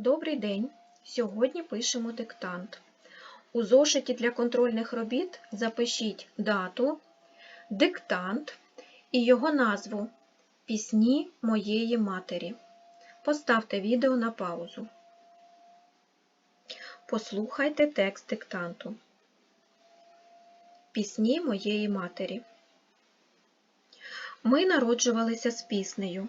Добрий день! Сьогодні пишемо диктант. У зошиті для контрольних робіт запишіть дату, диктант і його назву Пісні моєї матері. Поставте відео на паузу. Послухайте текст диктанту. Пісні моєї матері. Ми народжувалися з піснею.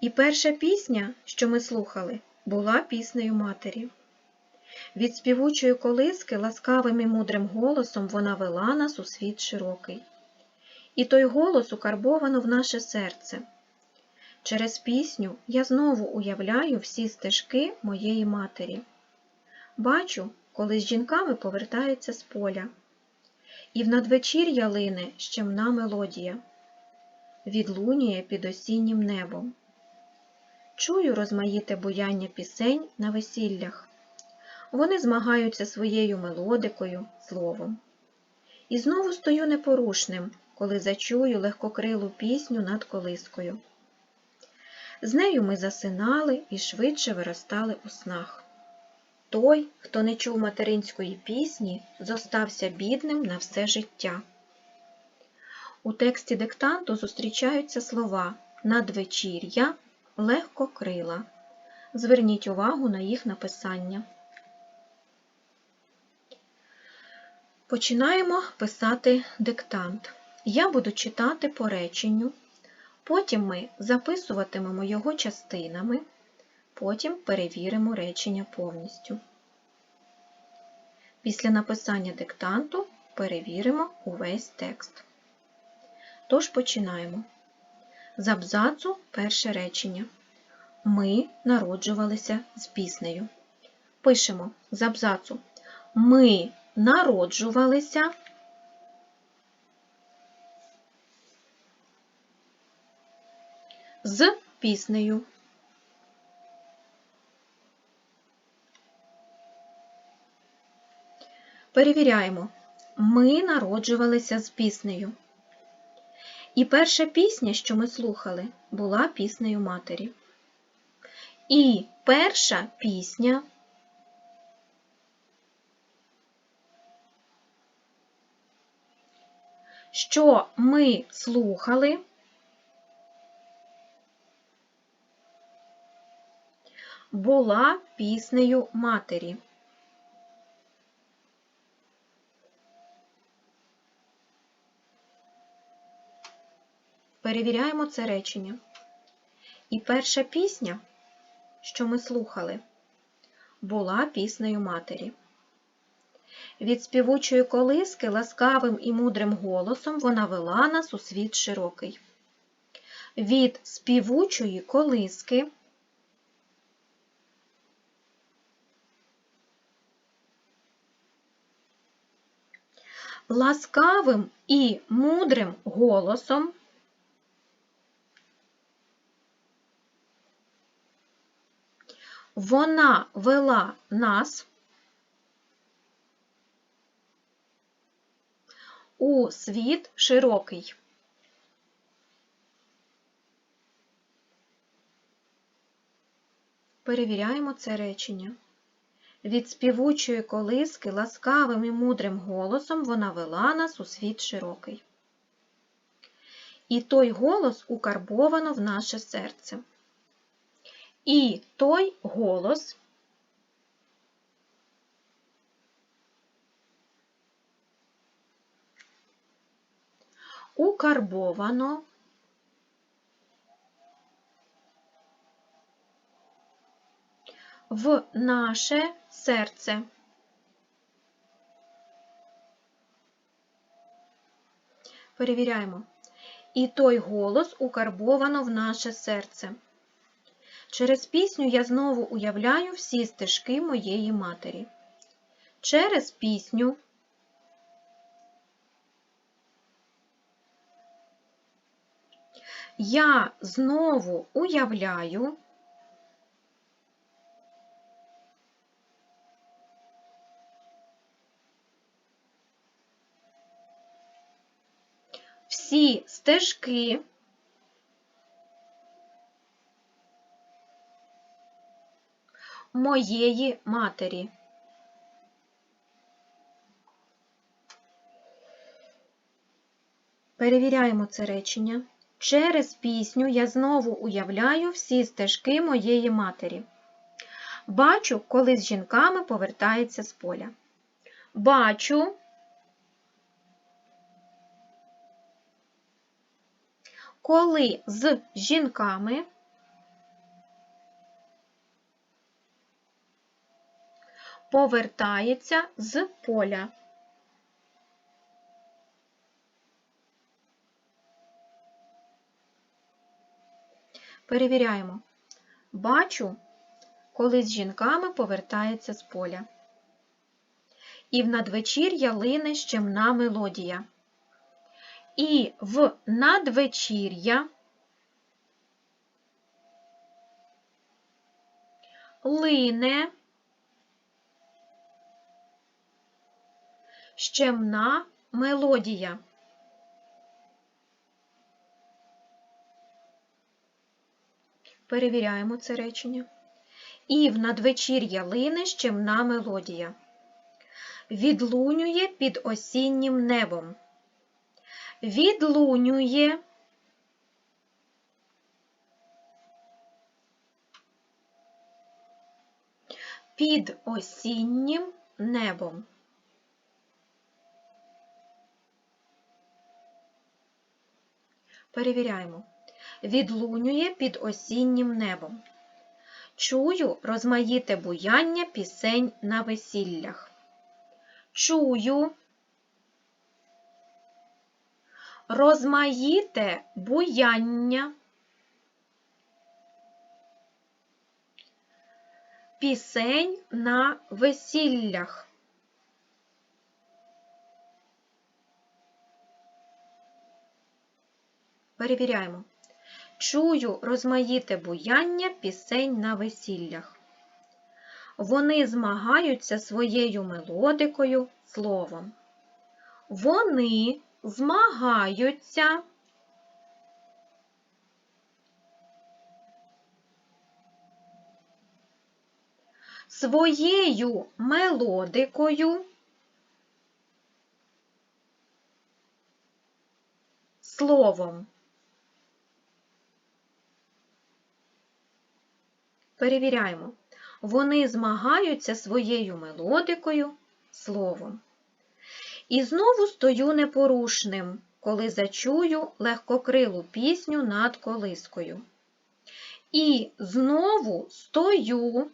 І перша пісня, що ми слухали, була піснею матері. Від співучої колиски ласкавим і мудрим голосом вона вела нас у світ широкий. І той голос укарбовано в наше серце. Через пісню я знову уявляю всі стежки моєї матері. Бачу, коли з жінками повертається з поля. І в надвечір'я лине щемна мелодія, відлунює під осіннім небом. Чую розмаїте буяння пісень на весіллях. Вони змагаються своєю мелодикою, словом. І знову стою непорушним, коли зачую легкокрилу пісню над колискою. З нею ми засинали і швидше виростали у снах. Той, хто не чув материнської пісні, зостався бідним на все життя. У тексті диктанту зустрічаються слова надвечір'я, легкокрила. Зверніть увагу на їх написання. Починаємо писати диктант. Я буду читати по реченню, потім ми записуватимемо його частинами, потім перевіримо речення повністю. Після написання диктанту перевіримо увесь текст. Тож починаємо. З абзацу перше речення. Ми народжувалися з піснею. Пишемо з абзацу. Ми народжувалися з піснею. Перевіряємо. Ми народжувалися з піснею. І перша пісня, що ми слухали, була піснею матері. І перша пісня що ми слухали, була піснею матері. Перевіряємо це речення. І перша пісня, що ми слухали, була піснею матері. Від співучої колиски ласкавим і мудрим голосом вона вела нас у світ широкий. Від співучої колиски ласкавим і мудрим голосом вона вела нас у світ широкий. Перевіряємо це речення. Від співучої колиски ласкавим і мудрим голосом вона вела нас у світ широкий. І той голос укарбовано в наше серце. І той голос укарбовано в наше серце. Перевіряємо. І той голос укарбовано в наше серце. Через пісню я знову уявляю всі стежки моєї матері. Через пісню я знову уявляю всі стежки моєї матері. Перевіряємо це речення. Через пісню я знову уявляю всі стежки моєї матері. Бачу, коли з жінками повертається з поля. Бачу. Коли з жінками повертається з поля. Перевіряємо. Бачу, коли з жінками повертається з поля. І в надвечір'я лине щемна мелодія. І в надвечір'я лине щемна мелодія. Перевіряємо це речення. І в надвечір'я лине щемна мелодія. Відлунює під осіннім небом. Відлунює. Під осіннім небом. Перевіряємо. Відлунює під осіннім небом. Чую розмаїте буяння пісень на весіллях. Чую розмаїте буяння пісень на весіллях. Перевіряємо. Чую розмаїте буяння пісень на весіллях. Вони змагаються своєю мелодикою словом. Вони змагаються своєю мелодикою словом. Перевіряємо. Вони змагаються своєю мелодикою словом. І знову стою непорушним, коли зачую легкокрилу пісню над колискою. І знову стою.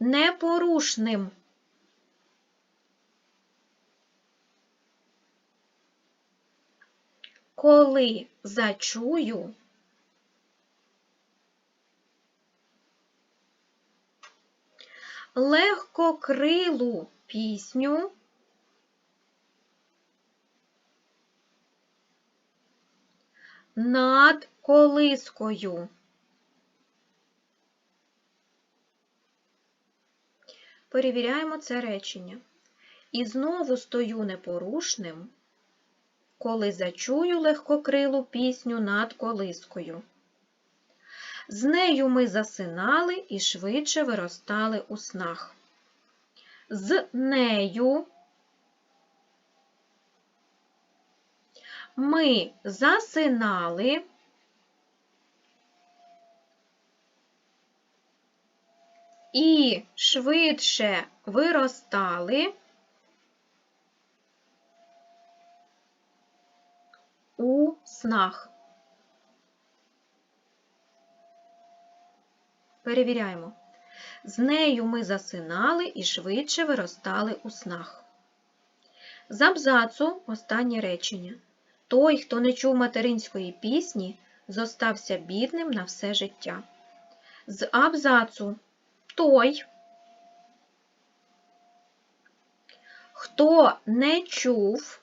Непорушним. Коли зачую легкокрилу пісню над колискою. Перевіряємо це речення. І знову стою непорушним, коли зачую легкокрилу пісню над колискою. З нею ми засинали і швидше виростали у снах. З нею ми засинали і швидше виростали у снах. Перевіряємо. З нею ми засинали і швидше виростали у снах. З абзацу останнє речення. Той, хто не чув материнської пісні, зостався бідним на все життя. З абзацу той, хто не чув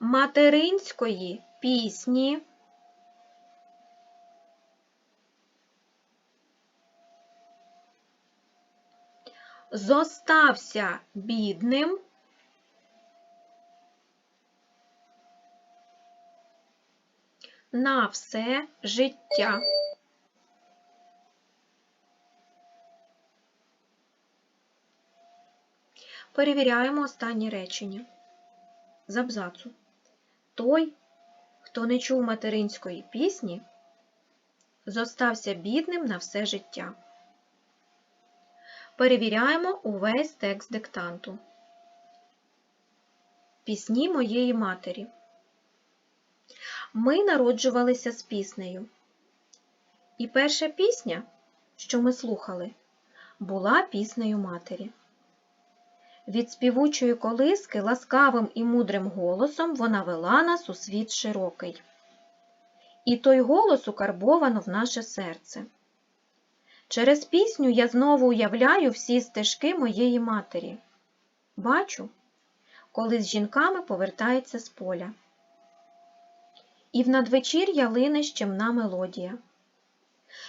материнської пісні, зостався бідним на все життя. Перевіряємо останнє речення. З абзацу. Той, хто не чув материнської пісні, зостався бідним на все життя. Перевіряємо увесь текст диктанту. Пісні моєї матері. Ми народжувалися з піснею. І перша пісня, що ми слухали, була піснею матері. Від співучої колиски ласкавим і мудрим голосом вона вела нас у світ широкий. І той голос укарбовано в наше серце. Через пісню я знову уявляю всі стежки моєї матері. Бачу, коли з жінками повертається з поля. І в надвечір'я лине щемна мелодія,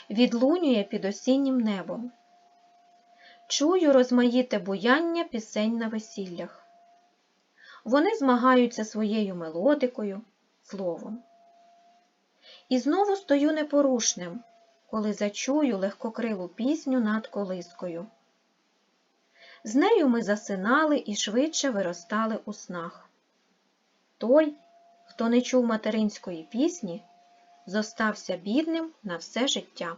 відлунює під осіннім небом. Чую розмаїте буяння пісень на весіллях. Вони змагаються своєю мелодикою, словом. І знову стою непорушним, коли зачую легкокрилу пісню над колискою. З нею ми засинали і швидше виростали у снах. Той, хто не чув материнської пісні, зостався бідним на все життя.